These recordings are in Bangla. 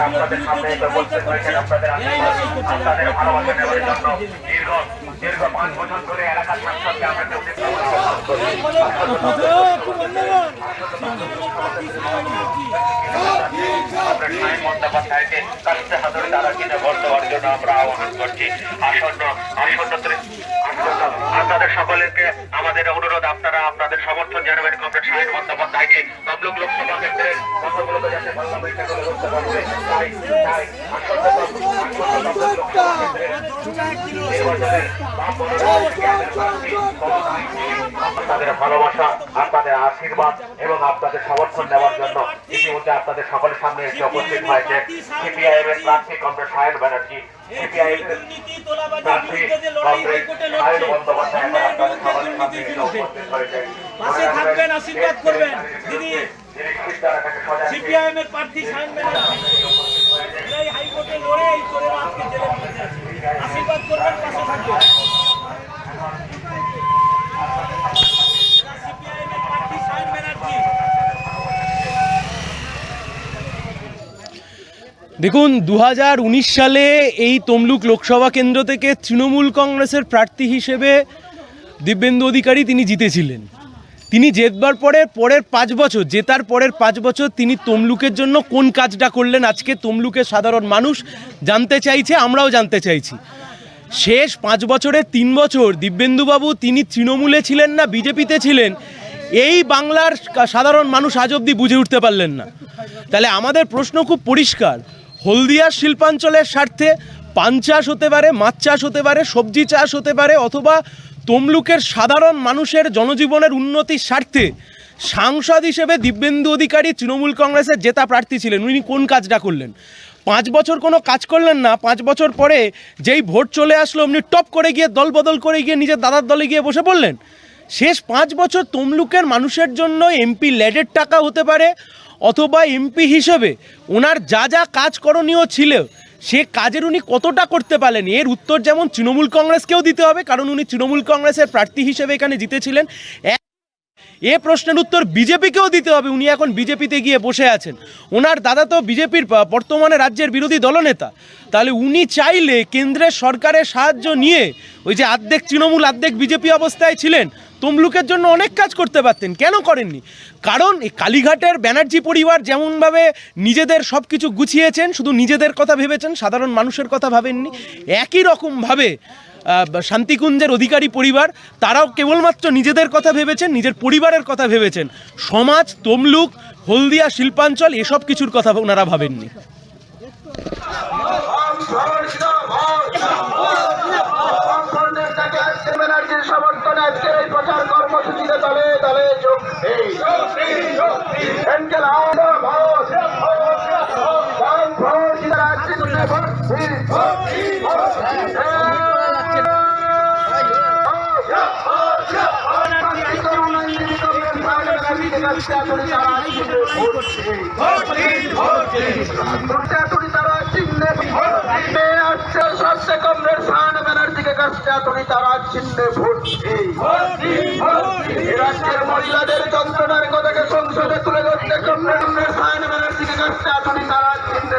আপনাদের সামনে উপস্থিত হয়েছেন আপনাদের আপনাদের ভালোবাসা নেওয়ার জন্য দীর্ঘ দীর্ঘ পাঁচ বছর ধরে এলাকার সাংসদকে আমরা কেউ দেখতে পাচ্ছি না। আমরা সাহেব বন্দ্যোপাধ্যায়কে কাছে হাতুড়ি দ্বারা কিনে ভোট দেওয়ার জন্য আমরা আহ্বান করছি। আসন্ন আপনাদের সকলকে আমাদের অনুরোধ আপনারা আপনাদের সমর্থন জানাবেন কমরেড সাহেব বন্দ্যোপাধ্যায়কে তমলুক লোকসভা কেন্দ্রের আপনাদের ভালোবাসা আপনাদের আশীর্বাদ এবং আপনাদের সমর্থন নেওয়ার জন্য ইতিমধ্যে আপনাদের সকলের সামনে এসে উপস্থিত হয়েছে সিপিআইএম এর প্রার্থী কমরেড সায়ন ব্যানার্জি আশীর্বাদ করবেন। দিদি, সিপিআইএম এর প্রার্থী সাইন ব্যানার্জি হাইকোর্টে লড়ে এই করে আজকে জেলের। আশীর্বাদ করবেন, পাশে দেখুন দু হাজার উনিশ সালে এই তমলুক লোকসভা কেন্দ্র থেকে তৃণমূল কংগ্রেসের প্রার্থী হিসেবে দিব্যেন্দু অধিকারী তিনি জিতেছিলেন। তিনি জেতবার পরে, পরের পাঁচ বছর, জেতার পরের পাঁচ বছর তিনি তমলুকের জন্য কোন কাজটা করলেন? আজকে তমলুকের সাধারণ মানুষ জানতে চাইছে, আমরাও জানতে চাইছি। শেষ পাঁচ বছরের তিন বছর, দিব্যেন্দুবাবু তিনি তৃণমূলে ছিলেন না, বিজেপিতে ছিলেন। এই বাংলার সাধারণ মানুষ আজ অবধি বুঝে উঠতে পারলেন না। তাহলে আমাদের প্রশ্ন খুব পরিষ্কার। হলদিয়ার শিল্পাঞ্চলের স্বার্থে পান চাষ হতে পারে, মাছ চাষ হতে পারে, সবজি চাষ হতে পারে, অথবা তমলুকের সাধারণ মানুষের জনজীবনের উন্নতির স্বার্থে সাংসদ হিসেবে দিব্যেন্দু অধিকারী তৃণমূল কংগ্রেসের জেতা প্রার্থী ছিলেন। উনি কোন কাজটা করলেন? পাঁচ বছর কোনো কাজ করলেন না। পাঁচ বছর পরে যেই ভোট চলে আসলো, উনি টপ করে গিয়ে দল বদল করে গিয়ে নিজের দাদার দলে গিয়ে বসে পড়লেন। শেষ পাঁচ বছর তমলুকের মানুষের জন্য এমপি ল্যাডের টাকা হতে পারে অথবা এমপি হিসেবে ওনার যা যা কাজ করণীয় ছিল সে কাজের উনি কতটা করতে পারলেন এর উত্তর যেমন তৃণমূল কংগ্রেসকেও দিতে হবে, কারণ উনি তৃণমূল কংগ্রেসের প্রার্থী হিসেবে এখানে জিতেছিলেন। এ প্রশ্নের উত্তর বিজেপিকেও দিতে হবে, উনি এখন বিজেপিতে গিয়ে বসে আছেন। ওনার দাদা তো বিজেপির বর্তমানে রাজ্যের বিরোধী দলনেতা। তাহলে উনি চাইলে কেন্দ্রের সরকারের সাহায্য নিয়ে ওই যে আর্ধেক, তৃণমূল আর্ধেক বিজেপি অবস্থায় ছিলেন তমলুকের জন্য অনেক কাজ করতে পারতেন, কেন করেননি? কারণ এই কালীঘাটের ব্যানার্জি পরিবার যেমনভাবে নিজেদের সব কিছু গুছিয়েছেন, শুধু নিজেদের কথা ভেবেছেন, সাধারণ মানুষের কথা ভাবেননি, একই রকমভাবে শান্তিকুঞ্জের অধিকারী পরিবার, তারাও কেবলমাত্র নিজেদের কথা ভেবেছেন, নিজের পরিবারের কথা ভেবেছেন। সমাজ, তমলুক, হলদিয়া, শিল্পাঞ্চল, এসব কিছুর কথা ওনারা ভাবেননি। সমর্থনে আজকের এই প্রচার কর্মসূচিতে দলে দলে যোগ তারা চিহ্নে আসছে সবচেয়ে কমরেড শাহান ব্যানার্জিকে কাছে তুলি তারা চিহ্নে মহিলাদের যন্ত্রণার কথাকে সংসদে তুলে ধরতে কাছে তুলি তারা চিহ্নে।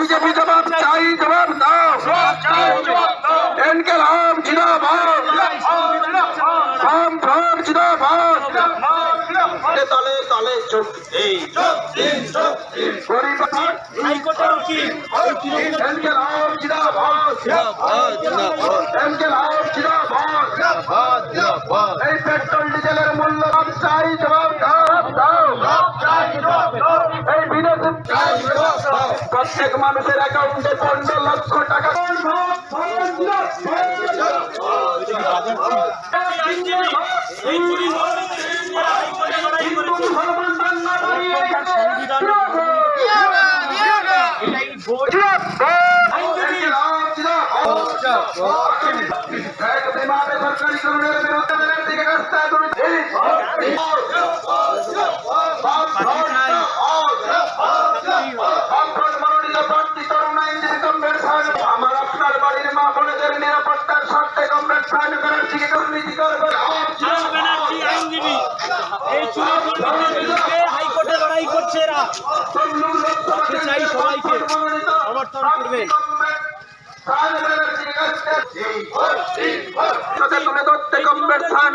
বিজেপি জবাব চাই জবাব দাও জিন্দাবাদ এনকে আওয়াম জিন্দাবাদ চাই জবাব প্রত্যেক মানুষের অ্যাকাউন্টে পনেরো লক্ষ টাকা। সরকারি কারণের বিরুদ্ধে দিকে কাজটা ব্যানার্জি আইনজীবী এই চুরি দুর্নীতির বিরুদ্ধে হাইকোর্টে লড়াই করছে এরা। চাই সবাইকে সমর্থন করবেন। তুলে ধরতে কমরেড সাহেব